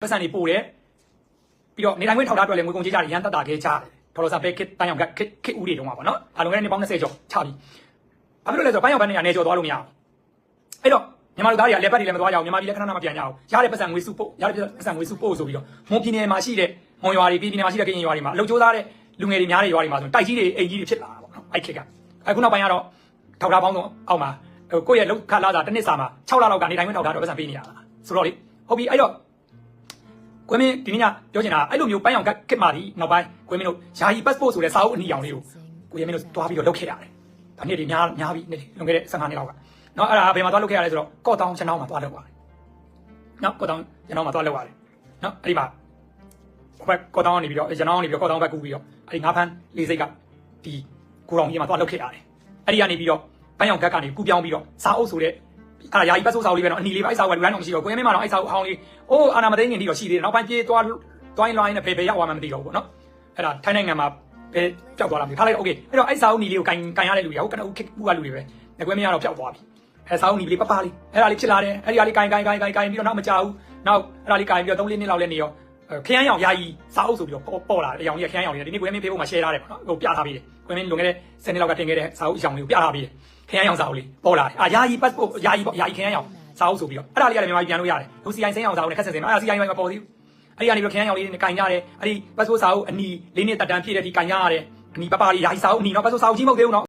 ပတ်စံတွေပို့တယ်ပြီးတော့နေတိုင်းဝင်ထောက်ထားအတွက်လည်းငွေကုန်ကြေးကြတွေရန်တက်တာခဲ့ကြတယ်ထော်တော်စာပဲခစ်တိုင်းအောင်ကခစ်ခစ်ဦးတွေတုန်းကပေါ့နော်အလုံးကလည်းနေပေါင်း20ကျော်ချပြီဘာဖြစ်လို့လဲဆိုတော့ပိုင်းအောင်ဘန်းနေရနေကျော်သွားလို့မရအောင်အဲ့တော့မြန်မာလူသားတွေကလက်ပတ်တွေလည်းမသွားကြအောင်မြန်မာပြည်လည်းခဏခဏမပြန်ကြအောင်ရတဲ့ပတ်စံငွေစုပို့ရတဲ့ပတ်စံငွေစုပို့ဆိုပြီးတော့မွန်ပြည်နယ်မှာရှိတဲ့မွန်ရွာတွေပြည်ပြည်နယ်မှာရှိတဲ့ကရင်ရွာတွေမှာအလုပ်ကြိုးစားတဲ့လူငယ်တွေများတဲ့ရွာတွေမှာဆိုတိုက်ကြီးတွေအိမ်ကြီးတွေဖြစ်လာတာပေါ့နော်အဲ့ခက်ကအခုနောက်ပိုင်းကတော့ထောက်ထားပေါင်းတော့အောက်မှာကိုယ့်ရဲ့လောက်ခလာတာတစ်နှစ်စာမှာ6လလောက်ကနေတိုင်းဝင်ထောက်ထားတော့ပတ်စံပေးနေရတာဆိုတော့လေဟုတ်ပြီအဲ့တော့ ကွေးမင်းဒီနေ့ညပြောချင်တာအဲ့လိုမျိုးပန်းအောင်ကခစ်မာဒီနောက်ပိုင်းကွေးမင်းတို့ယာယီ passport ဆိုတဲ့စာအုပ်အနီအောင်လေးကိုကိုရမင်းတို့တွားပြီးတော့လုပ်ခဲ့ရတယ်။ဒါနှစ်တွေများများပြီးနှစ်လွန်ခဲ့တဲ့15နှစ်လောက်က။နော်အဲ့ဒါဘယ်မှာတွားလုပ်ခဲ့ရလဲဆိုတော့ကော့တောင်ကျွန်တော်မှာတွားလုပ်ပါတယ်။နော်ကော့တောင်ကျွန်တော်မှာတွားလုပ်ရတယ်။နော်အဲ့ဒီမှာဘက်ကော့တောင်ကနေပြီးတော့ကျွန်တော်ကနေပြီးတော့ကော့တောင်ဘက်ကူပြီးတော့အဲ့ဒီငါးဖန်းလေးစိတ်ကဒီကိုတော်ကြီးမှာတွားလုပ်ခဲ့ရတယ်။အဲ့ဒီကနေပြီးတော့ပန်းအောင်ကတ်ကနေကူပြောင်းပြီးတော့စာအုပ်ဆိုတဲ့ အဲ့ဒါယာယီပတ်စိုးစာအုပ်လေးပဲနော်အနီလေးပဲအဲ့စာအုပ်ကလူတိုင်းတော့မရှိတော့ကိုရမင်းမှာတော့အဲ့စာအုပ်အဟောင်းလေးအိုးအာနာမသိငင်တီတော့ရှိသေးတယ်နောက်ပိုင်းပြေးသွားတွိုင်းလိုင်းနဲ့ဖေဖေရောက်သွားမှမသိတော့ဘူးပေါ့နော်အဲ့ဒါထိုင်းနိုင်ငံမှာပဲပျောက်သွားတာမျိုးထားလိုက်โอเคအဲ့တော့အဲ့စာအုပ်နီလေးကိုကန်ကန်ရတဲ့လူတွေဟုတ်ကနဦးခစ်ဦးကလူတွေပဲငကွဲမရတော့ပျောက်သွားပြီအဲ့စာအုပ်နီလေးပပလေးအဲ့ဒါလေးဖြစ်လာတယ်အဲ့ဒီဟာလေးကန်ကန်ကန်ကန်ကန်ပြီးတော့နောက်မကြဘူးနောက်အဲ့ဒါလေးကန်ပြီးတော့3လေးနှစ်လောက်လဲနေရော ခရမ်းရောင်ယာယီစာအုပ်ဆိုပြီးတော့ပေါ်လာတယ်အရောင်ကြီးခရမ်းရောင်လေးဒီနေ့ကိုရမင်းဖေးဖို့မှာ share ထားတယ်ပေါ့နော်ဟိုပြထားပြီးတယ်ကိုရမင်းလွန်ခဲ့တဲ့10နှစ်လောက်ကတင်ခဲ့တဲ့စာအုပ်အရောင်လေးကိုပြထားပြီးတယ်ခရမ်းရောင်စာအုပ်လေးပေါ်လာတယ်အာယာယီ passport ယာယီပေါ့ယာယီခရမ်းရောင်စာအုပ်ဆိုပြီးတော့အဲ့ဒါလေးကလည်းမြန်မာပြည်ပြန်လို့ရတယ်ဟို CI စင်းအောင်စာအုပ်နဲ့ခက်ဆက်စင်းအဲ့ဒါ CI မှာပေါ်သေးဘူးအဲ့ဒီကနေပြီးခရမ်းရောင်လေးနဲ့ကင်ကြတယ်အဲ့ဒီ passport စာအုပ်အနီလေးနှစ်တက်တန်းပြည့်တဲ့ဒီကင်ကြရတယ်အနီပပလေးယာယီစာအုပ်အနီတော့ passport စာအုပ်ကြီးမဟုတ်သေးဘူးနော်